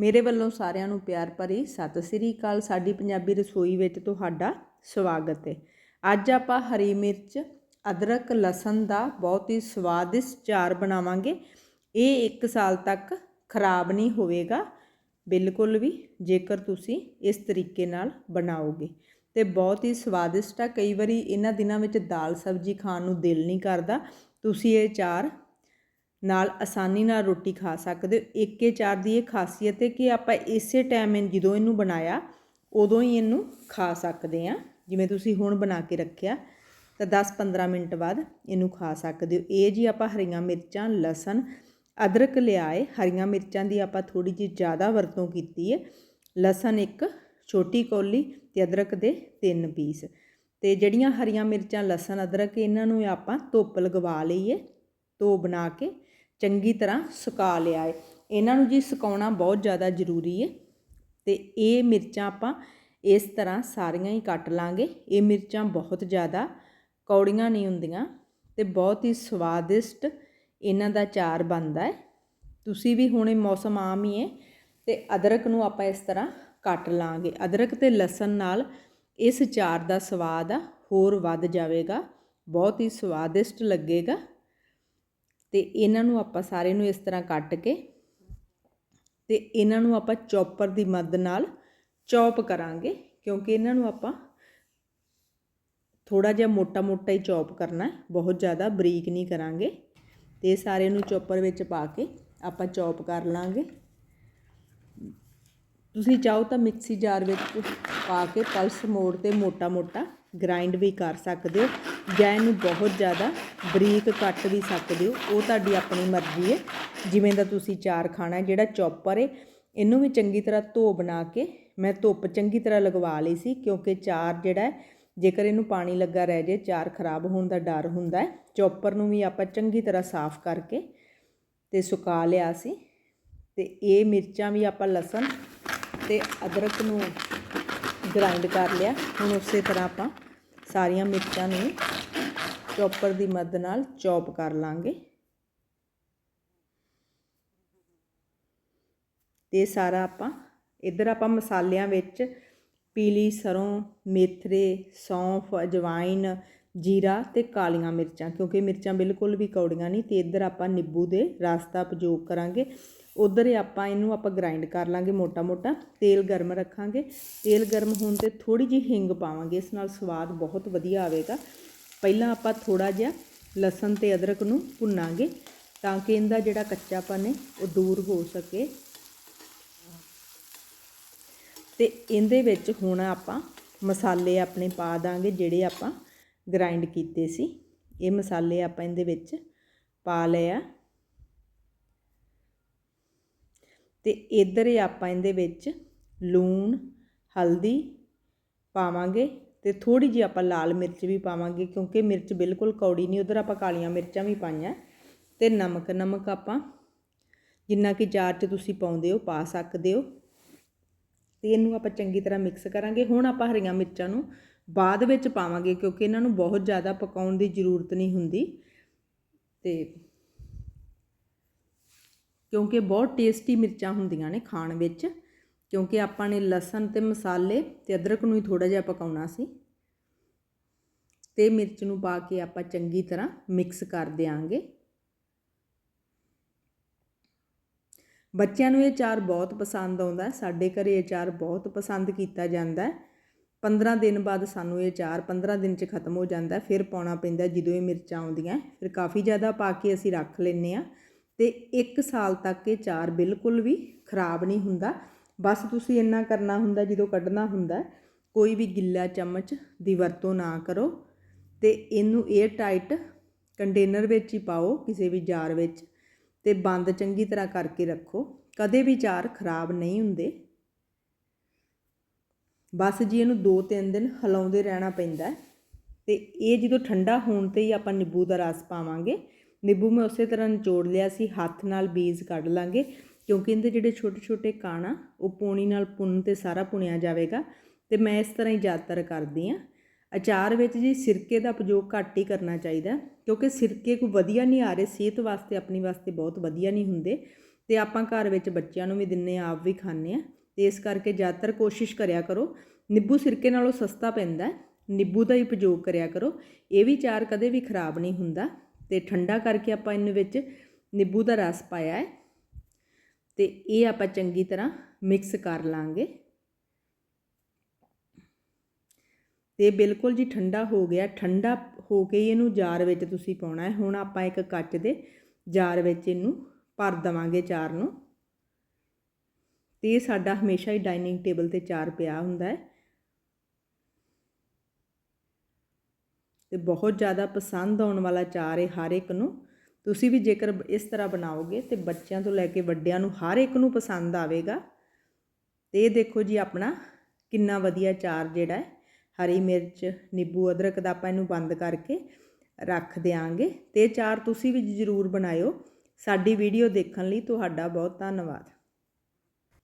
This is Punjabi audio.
ਮੇਰੇ ਵੱਲੋਂ ਸਾਰਿਆਂ ਨੂੰ ਪਿਆਰ ਭਰੀ ਸਤਿ ਸ੍ਰੀ ਅਕਾਲ। ਸਾਡੀ ਪੰਜਾਬੀ ਰਸੋਈ ਵਿੱਚ ਤੁਹਾਡਾ ਸਵਾਗਤ ਹੈ। ਅੱਜ ਆਪਾਂ ਹਰੀ ਮਿਰਚ, ਅਦਰਕ, ਲਸਣ ਦਾ ਬਹੁਤ ਹੀ ਸਵਾਦਿਸ਼ਟ ਚਾਰ ਬਣਾਵਾਂਗੇ। ਇਹ 1 ਸਾਲ ਤੱਕ ਖਰਾਬ ਨਹੀਂ ਹੋਵੇਗਾ, ਬਿਲਕੁਲ ਵੀ, ਜੇਕਰ ਤੁਸੀਂ ਇਸ ਤਰੀਕੇ ਨਾਲ ਬਣਾਓਗੇ। ਤੇ ਬਹੁਤ ਹੀ ਸਵਾਦਿਸ਼ਟ ਆ। ਕਈ ਵਾਰੀ ਇਹਨਾਂ ਦਿਨਾਂ ਵਿੱਚ ਦਾਲ ਸਬਜ਼ੀ ਖਾਣ ਨੂੰ ਦਿਲ ਨਹੀਂ ਕਰਦਾ। ਤੁਸੀਂ ਇਹ ਚਾਰ ਨਾਲ ਆਸਾਨੀ ਨਾਲ ਰੋਟੀ ਖਾ ਸਕਦੇ ਹੋ। ਇੱਕ ਚਾਰ ਦੀ ਇਹ ਖਾਸੀਅਤ ਹੈ ਕਿ ਆਪਾਂ ਇਸੇ ਟਾਈਮ ਜਦੋਂ ਇਹਨੂੰ ਬਣਾਇਆ, ਉਦੋਂ ਹੀ ਇਹਨੂੰ ਖਾ ਸਕਦੇ ਆ ਜਿਵੇਂ ਤੁਸੀਂ ਹੁਣ ਬਣਾ ਕੇ ਰੱਖਿਆ, ਤਾਂ 10-15 ਮਿੰਟ ਬਾਅਦ ਇਹਨੂੰ ਖਾ ਸਕਦੇ ਹੋ। ਇਹ ਜੀ ਆਪਾਂ ਹਰੀਆਂ ਮਿਰਚਾਂ, ਲਸਣ, ਅਦਰਕ ਲਿਆਏ। ਹਰੀਆਂ ਮਿਰਚਾਂ ਦੀ ਆਪਾਂ ਥੋੜੀ ਜਿਹੀ ਜ਼ਿਆਦਾ ਵਰਤੋਂ ਕੀਤੀ ਹੈ। ਲਸਣ ਇੱਕ ਛੋਟੀ ਕੌਲੀ ਤੇ ਅਦਰਕ ਦੇ ਤਿੰਨ ਪੀਸ। ਤੇ ਜਿਹੜੀਆਂ ਹਰੀਆਂ ਮਿਰਚਾਂ, ਲਸਣ, ਅਦਰਕ, ਇਹਨਾਂ ਨੂੰ ਆਪਾਂ ਧੁੱਪ ਲਗਵਾ ਲਈਏ ਧੋ ਬਣਾ ਕੇ ਚੰਗੀ ਤਰ੍ਹਾਂ ਸੁਕਾ ਲਿਆ ਏ। ਇਹਨਾਂ ਨੂੰ ਜੀ ਸੁਕਾਉਣਾ ਬਹੁਤ ਜ਼ਿਆਦਾ ਜ਼ਰੂਰੀ ਹੈ ਤੇ ਇਹ ਮਿਰਚਾਂ ਆਪਾਂ ਇਸ ਤਰ੍ਹਾਂ ਸਾਰੀਆਂ ਹੀ ਕੱਟ ਲਾਂਗੇ। ਇਹ ਮਿਰਚਾਂ ਬਹੁਤ ਜ਼ਿਆਦਾ ਕੌੜੀਆਂ ਨਹੀਂ ਹੁੰਦੀਆਂ ਤੇ ਬਹੁਤ ਹੀ ਸਵਾਦਿਸ਼ਟ ਇਹਨਾਂ ਦਾ ਚਾਰ ਬਣਦਾ ਹੈ ਤੁਸੀਂ ਵੀ ਹੁਣੇ ਮੌਸਮ ਆਮ ਹੀ ਹੈ ਤੇ ਅਦਰਕ ਨੂੰ ਆਪਾਂ ਇਸ ਤਰ੍ਹਾਂ ਕੱਟ ਲਾਂਗੇ। ਅਦਰਕ ਤੇ ਲਸਣ ਨਾਲ ਇਸ ਚਾਰ ਦਾ ਸਵਾਦ ਆ, ਹੋਰ ਵੱਧ ਜਾਵੇਗਾ, ਬਹੁਤ ਹੀ ਸਵਾਦਿਸ਼ਟ ਲੱਗੇਗਾ। ਤੇ ਇਹਨਾਂ ਨੂੰ ਆਪਾਂ ਸਾਰੇ ਨੂੰ ਇਸ ਤਰ੍ਹਾਂ ਕੱਟ ਕੇ ਤੇ ਇਹਨਾਂ ਨੂੰ ਆਪਾਂ ਚੌਪਰ ਦੀ ਮਦਦ ਨਾਲ ਚੌਪ ਕਰਾਂਗੇ, ਕਿਉਂਕਿ ਇਹਨਾਂ ਨੂੰ ਆਪਾਂ ਥੋੜਾ ਜਿਹਾ ਮੋਟਾ-ਮੋਟਾ ਹੀ ਚੌਪ ਕਰਨਾ ਹੈ, ਬਹੁਤ ਜ਼ਿਆਦਾ ਬਰੀਕ ਨਹੀਂ ਕਰਾਂਗੇ। ਤੇ ਸਾਰੇ ਨੂੰ ਚੌਪਰ ਵਿੱਚ ਪਾ ਕੇ ਆਪਾਂ ਚੌਪ ਕਰ ਲਾਂਗੇ। ਤੁਸੀਂ ਚਾਹੋ ਤਾਂ ਮਿਕਸੀ ਜਾਰ ਵਿੱਚ ਪਾ ਕੇ ਪਲਸ ਮੋੜ ਤੇ ਮੋਟਾ-ਮੋਟਾ ਗ੍ਰਾਈਂਡ ਵੀ ਕਰ ਸਕਦੇ ਹੋ। ਜਾਂ ਇਹਨੂੰ ਬਹੁਤ ਜ਼ਿਆਦਾ ਬਰੀਕ ਕੱਟ ਵੀ ਸਕਦੇ ਹੋ। ਉਹ ਤੁਹਾਡੀ ਆਪਣੀ ਮਰਜ਼ੀ ਹੈ। ਜਿਵੇਂ ਦਾ ਤੁਸੀਂ ਚਾਰ ਖਾਣਾ ਜਿਹੜਾ ਚੌਪਰ ਹੈ, ਇਹਨੂੰ ਵੀ ਚੰਗੀ ਤਰ੍ਹਾਂ ਧੋ ਬਣਾ ਕੇ ਮੈਂ ਧੁੱਪ ਚੰਗੀ ਤਰ੍ਹਾਂ ਲਗਵਾ ਲਈ ਸੀ, ਕਿਉਂਕਿ ਚਾਰ ਜਿਹੜਾ ਹੈ, ਜੇਕਰ ਇਹਨੂੰ ਪਾਣੀ ਲੱਗਾ ਰਹਿ ਜੇ ਚਾਰ ਖਰਾਬ ਹੋਣ ਦਾ ਡਰ ਹੁੰਦਾ ਹੈ। ਚੌਪਰ ਨੂੰ ਵੀ ਆਪਾਂ ਚੰਗੀ ਤਰ੍ਹਾਂ ਸਾਫ਼ ਕਰਕੇ ਤੇ ਸੁਕਾ ਲਿਆ ਸੀ। ਤੇ ਇਹ ਮਿਰਚਾਂ ਵੀ ਆਪਾਂ ਲਸਣ ਤੇ ਅਦਰਕ ਨੂੰ ਗ੍ਰਾਈਂਡ ਕਰ ਲਿਆ। ਹੁਣ ਉਸੇ ਤਰ੍ਹਾਂ ਆਪਾਂ ਸਾਰੀਆਂ ਮਿਰਚਾਂ ਨੂੰ ਚੌਪਰ ਦੀ ਮਦਦ ਨਾਲ ਚੌਪ ਕਰ ਲਾਂਗੇ। ਤੇ ਸਾਰਾ ਆਪਾਂ, ਇੱਧਰ ਆਪਾਂ ਮਸਾਲਿਆਂ ਵਿੱਚ ਪੀਲੀ, ਸਰੋਂ ਮੇਥਰੇ ਸੌਂਫ ਅਜਵਾਇਨ ਜੀਰਾ ਤੇ ਕਾਲੀਆਂ ਮਿਰਚਾਂ, ਕਿਉਂਕਿ ਮਿਰਚਾਂ ਬਿਲਕੁਲ ਵੀ ਕੌੜੀਆਂ ਨਹੀਂ, ਤੇ ਇੱਧਰ ਆਪਾਂ ਨਿੰਬੂ ਦੇ ਰਸ ਦਾ ਉਪਯੋਗ ਕਰਾਂਗੇ। ਉਧਰ ਆਪਾਂ ਇਹਨੂੰ ਆਪਾਂ ਗ੍ਰਾਈਂਡ ਕਰ ਲਾਂਗੇ ਮੋਟਾ-ਮੋਟਾ, ਤੇਲ ਗਰਮ ਰੱਖਾਂਗੇ। ਤੇਲ ਗਰਮ ਹੋਣ ਤੇ ਥੋੜੀ ਜਿਹੀ ਹਿੰਗ ਪਾਵਾਂਗੇ, ਇਸ ਨਾਲ ਸਵਾਦ ਬਹੁਤ ਵਧੀਆ ਆਵੇਗਾ। ਪਹਿਲਾਂ ਆਪਾਂ ਥੋੜਾ ਜਿਹਾ ਲਸਣ ਤੇ ਅਦਰਕ ਨੂੰ ਭੁੰਨਾਂਗੇ ਤਾਂ ਕਿ ਇਹਦਾ ਜਿਹੜਾ ਕੱਚਾਪਨ ਹੈ ਉਹ ਦੂਰ ਹੋ ਸਕੇ। ਤੇ ਇਹਦੇ ਵਿੱਚ ਹੁਣ ਆਪਾਂ ਮਸਾਲੇ ਆਪਣੇ ਪਾ ਦਾਂਗੇ ਜਿਹੜੇ ਆਪਾਂ ਗ੍ਰਾਈਂਡ ਕੀਤੇ ਸੀ। ਇਹ ਮਸਾਲੇ ਆਪਾਂ ਇਹਦੇ ਵਿੱਚ ਪਾ ਲਿਆ ਤੇ ਇਧਰ ਹੀ ਆਪਾਂ ਇਹਦੇ ਵਿੱਚ ਲੂਣ, ਹਲਦੀ ਪਾਵਾਂਗੇ। ਤੇ ਥੋੜੀ ਜਿਹੀ ਆਪਾਂ ਲਾਲ ਮਿਰਚ ਵੀ ਪਾਵਾਂਗੇ ਕਿਉਂਕਿ ਮਿਰਚ ਬਿਲਕੁਲ ਕੌੜੀ ਨਹੀਂ, ਉਧਰ ਆਪਾਂ ਕਾਲੀਆਂ ਮਿਰਚਾਂ ਵੀ ਪਾਈਆਂ। ਤੇ ਨਮਕ ਨਮਕ ਆਪਾਂ ਜਿੰਨਾ ਕਿ ਚਾਰ 'ਚ ਤੁਸੀਂ ਪਾਉਂਦੇ ਹੋ, ਪਾ ਸਕਦੇ ਹੋ। ਤੇ ਇਹਨੂੰ ਆਪਾਂ ਚੰਗੀ ਤਰ੍ਹਾਂ ਮਿਕਸ ਕਰਾਂਗੇ। ਹੁਣ ਆਪਾਂ ਹਰੀਆਂ ਮਿਰਚਾਂ ਨੂੰ ਬਾਅਦ ਵਿੱਚ ਪਾਵਾਂਗੇ ਕਿਉਂਕਿ ਇਹਨਾਂ ਨੂੰ ਬਹੁਤ ਜ਼ਿਆਦਾ ਪਕਾਉਣ ਦੀ ਜ਼ਰੂਰਤ ਨਹੀਂ ਹੁੰਦੀ। ਤੇ ਕਿਉਂਕਿ ਬਹੁਤ ਟੇਸਟੀ ਮਿਰਚਾਂ ਹੁੰਦੀਆਂ ਨੇ ਖਾਣ ਵਿੱਚ। ਕਿਉਂਕਿ ਆਪਾਂ ਨੇ ਲਸਣ ਤੇ ਮਸਾਲੇ ਤੇ ਅਦਰਕ ਨੂੰ ਹੀ ਥੋੜਾ ਜਿਹਾ ਪਕਾਉਣਾ ਸੀ। ਤੇ ਮਿਰਚ ਨੂੰ ਪਾ ਕੇ ਆਪਾਂ ਚੰਗੀ ਤਰ੍ਹਾਂ ਮਿਕਸ ਕਰ ਦੇਾਂਗੇ ਬੱਚਿਆਂ ਨੂੰ ਇਹ ਚਾਰ ਬਹੁਤ ਪਸੰਦ ਆਉਂਦਾ ਹੈ। ਸਾਡੇ ਘਰੇ ਇਹ ਚਾਰ ਬਹੁਤ ਪਸੰਦ ਕੀਤਾ ਜਾਂਦਾ ਹੈ। 15 ਦਿਨ ਬਾਅਦ ਸਾਨੂੰ ਇਹ ਚਾਰ 15 ਦਿਨ 'ਚ ਖਤਮ ਹੋ ਜਾਂਦਾ ਫਿਰ ਪਾਉਣਾ ਪੈਂਦਾ ਜਦੋਂ ਇਹ ਮਿਰਚਾਂ ਆਉਂਦੀਆਂ ਫਿਰ ਕਾਫੀ ਜ਼ਿਆਦਾ ਪਾ ਕੇ ਅਸੀਂ ਰੱਖ ਲੈਂਦੇ ਆ ਤੇ 1 ਸਾਲ ਤੱਕ ਇਹ ਚਾਰ ਬਿਲਕੁਲ ਵੀ ਖਰਾਬ ਨਹੀਂ ਹੁੰਦਾ। ਬਸ ਤੁਸੀਂ ਇੰਨਾ ਕਰਨਾ ਹੁੰਦਾ ਜਦੋਂ ਕੱਢਣਾ ਹੁੰਦਾ, ਕੋਈ ਵੀ ਗਿੱਲਾ ਚਮਚ ਦੀ ਵਰਤੋਂ ਨਾ ਕਰੋ ਤੇ ਇਹਨੂੰ 에ਅਰ ਟਾਈਟ ਕੰਟੇਨਰ ਵਿੱਚ ਹੀ ਪਾਓ, ਕਿਸੇ ਵੀ ਜਾਰ ਵਿੱਚ ਤੇ ਬੰਦ ਚੰਗੀ ਤਰ੍ਹਾਂ ਕਰਕੇ ਰੱਖੋ। ਕਦੇ ਵੀ ਚਾਰ ਖਰਾਬ ਨਹੀਂ ਹੁੰਦੇ। ਬਸ ਜੀ ਇਹਨੂੰ 2-3 ਦਿਨ ਹਿਲਾਉਂਦੇ ਰਹਿਣਾ ਪੈਂਦਾ ਤੇ ਇਹ ਜਦੋਂ ਠੰਡਾ ਹੋਣ ਤੇ ਹੀ ਆਪਾਂ ਨਿੰਬੂ ਦਾ ਰਸ ਪਾਵਾਂਗੇ। ਨਿੰਬੂ ਮੈਂ ਉਸੇ ਤਰ੍ਹਾਂ ਨਿਚੋੜ ਲਿਆ ਸੀ, ਹੱਥ ਨਾਲ ਬੀਜ ਕੱਢ ਲਾਂਗੇ। ਕਿਉਂਕਿ ਇਹਦੇ ਜਿਹੜੇ ਛੋਟੇ ਛੋਟੇ ਕਣ ਆ ਉਹ ਪੂਣੀ ਨਾਲ ਪੁੰਨ ਤੇ ਸਾਰਾ ਪੁਣਿਆ ਜਾਵੇਗਾ ਤੇ ਮੈਂ ਇਸ ਤਰ੍ਹਾਂ ਹੀ ਜ਼ਿਆਦਾਤਰ ਕਰਦੀ ਆ ਅਚਾਰ ਵਿੱਚ ਜੀ ਸਿਰਕੇ ਦਾ ਉਪਯੋਗ ਘੱਟ ਹੀ ਕਰਨਾ ਚਾਹੀਦਾ ਕਿਉਂਕਿ ਸਿਰਕੇ ਕੋਈ ਵਧੀਆ ਨਹੀਂ ਆ ਰਹੇ ਸਿਹਤ ਵਾਸਤੇ ਆਪਣੀ ਵਾਸਤੇ ਬਹੁਤ ਵਧੀਆ ਨਹੀਂ ਹੁੰਦੇ ਤੇ ਆਪਾਂ ਘਰ ਵਿੱਚ ਬੱਚਿਆਂ ਨੂੰ ਵੀ ਦਿੰਨੇ ਆ, ਆਪ ਵੀ ਖਾਂਦੇ ਆ ਤੇ ਇਸ ਕਰਕੇ ਜ਼ਿਆਦਾਤਰ ਕੋਸ਼ਿਸ਼ ਕਰਿਆ ਕਰੋ ਨਿੰਬੂ ਸਿਰਕੇ ਨਾਲੋਂ ਸਸਤਾ ਪੈਂਦਾ ਨਿੰਬੂ ਦਾ ਹੀ ਉਪਯੋਗ ਕਰਿਆ ਕਰੋ ਇਹ ਵੀ ਚਾਰ ਕਦੇ ਵੀ ਖਰਾਬ ਨਹੀਂ ਹੁੰਦਾ ਤੇ ਠੰਡਾ ਕਰਕੇ ਆਪਾਂ ਇਹਨੂੰ ਵਿੱਚ ਨਿੰਬੂ ਦਾ ਰਸ ਪਾਇਆ ਹੈ। ਤੇ ਇਹ ਆਪਾਂ ਚੰਗੀ ਤਰ੍ਹਾਂ ਮਿਕਸ ਕਰ ਲਾਂਗੇ। ਤੇ ਬਿਲਕੁਲ ਜੀ ਠੰਡਾ ਹੋ ਗਿਆ। ਠੰਡਾ ਹੋ ਕੇ ਹੀ ਇਹਨੂੰ ਜਾਰ ਵਿੱਚ ਤੁਸੀਂ ਪਾਉਣਾ ਹੈ। ਹੁਣ ਆਪਾਂ ਇੱਕ ਕੱਚ ਦੇ ਜਾਰ ਵਿੱਚ ਇਹਨੂੰ ਭਰ ਦਵਾਂਗੇ ਚਾਰ ਨੂੰ। ਤੇ ਇਹ ਸਾਡਾ ਹਮੇਸ਼ਾ ਹੀ ਡਾਈਨਿੰਗ ਟੇਬਲ ਤੇ ਚਾਰ ਪਿਆ ਹੁੰਦਾ ਹੈ। ਤੇ ਬਹੁਤ ਜ਼ਿਆਦਾ ਪਸੰਦ ਆਉਣ ਵਾਲਾ ਚਾਰ ਹੈ ਹਰ ਇੱਕ ਨੂੰ। ਤੁਸੀਂ ਵੀ ਜੇਕਰ ਇਸ ਤਰ੍ਹਾਂ ਬਣਾਓਗੇ ਤੇ ਬੱਚਿਆਂ ਤੋਂ ਲੈ ਕੇ ਵੱਡਿਆਂ ਨੂੰ ਹਰ ਇੱਕ ਨੂੰ ਪਸੰਦ ਆਵੇਗਾ। ਤੇ ਇਹ ਦੇਖੋ ਜੀ ਆਪਣਾ ਕਿੰਨਾ ਵਧੀਆ ਚਾਰ ਜਿਹੜਾ ਹੈ, ਹਰੀ ਮਿਰਚ, ਨਿੰਬੂ, ਅਦਰਕ ਦਾ ਆਪਾਂ ਇਹਨੂੰ ਬੰਦ ਕਰਕੇ ਰੱਖ ਦਿਆਂਗੇ। ਤੇ ਚਾਰ ਤੁਸੀਂ ਵੀ ਜ਼ਰੂਰ ਬਣਾਇਓ। ਸਾਡੀ ਵੀਡੀਓ ਦੇਖਣ ਲਈ ਤੁਹਾਡਾ ਬਹੁਤ ਧੰਨਵਾਦ।